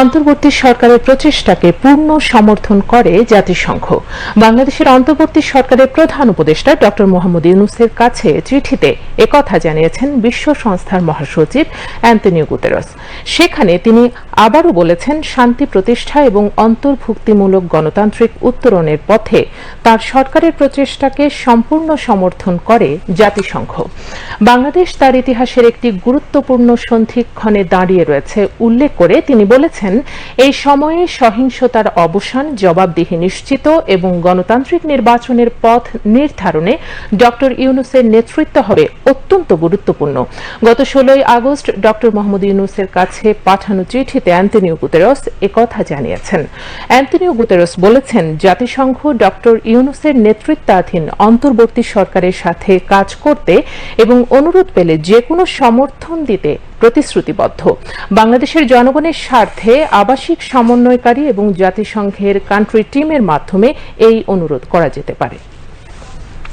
অন্তর্বর্তী সরকারের প্রচেষ্টাকে পূর্ণ সমর্থন করে জাতিসংঘ। বাংলাদেশের অন্তর্বর্তী সরকারের প্রধান উপদেষ্টা ড মোহাম্মদ ইউনুসের কাছে চিঠিতে একথা জানিয়েছেন বিশ্ব সংস্থার মহাসচিব অ্যান্তনিও গুতেরস। সেখানে তিনি আবারও বলেছেন, শান্তি প্রতিষ্ঠা এবং অন্তর্ভুক্তিমূলক গণতান্ত্রিক উত্তরণের পথে তার সরকারের প্রচেষ্টাকে সম্পূর্ণ সমর্থন করে জাতিসংঘ। বাংলাদেশ তার ইতিহাসের একটি গুরুত্বপূর্ণ সন্ধিক্ষণে দাঁড়িয়ে রয়েছে, উল্লেখ করে তিনি বলেছেন এই সময়ে সহিংসতার অবসান, জবাবদিহি নিশ্চিত এবং গণতান্ত্রিক নির্বাচনের পথ নির্ধারণে ডক্টর ইউনুসের নেতৃত্ব হবে অত্যন্ত গুরুত্বপূর্ণ। গত ষোলোই আগস্ট ডক্টর মোহাম্মদ ইউনুসের কাছে পাঠানো চিঠিতে অ্যান্টনিও গুতেরস একথা জানিয়েছেন। অ্যান্টনিও গুতেরস বলেছেন, জাতিসংঘ ডক্টর ইউনুসের নেতৃত্বাধীন অন্তর্বর্তী সরকারের সাথে কাজ করতে এবং অনুরোধ পেলে যে কোনো সমর্থন দিতে প্রতিশ্রুতিবদ্ধ। বাংলাদেশের জনগণের স্বার্থে আবাসিক সমন্বয়কারী এবং জাতিসংঘের কান্ট্রি টিমের মাধ্যমে এই অনুরোধ করা যেতে পারে।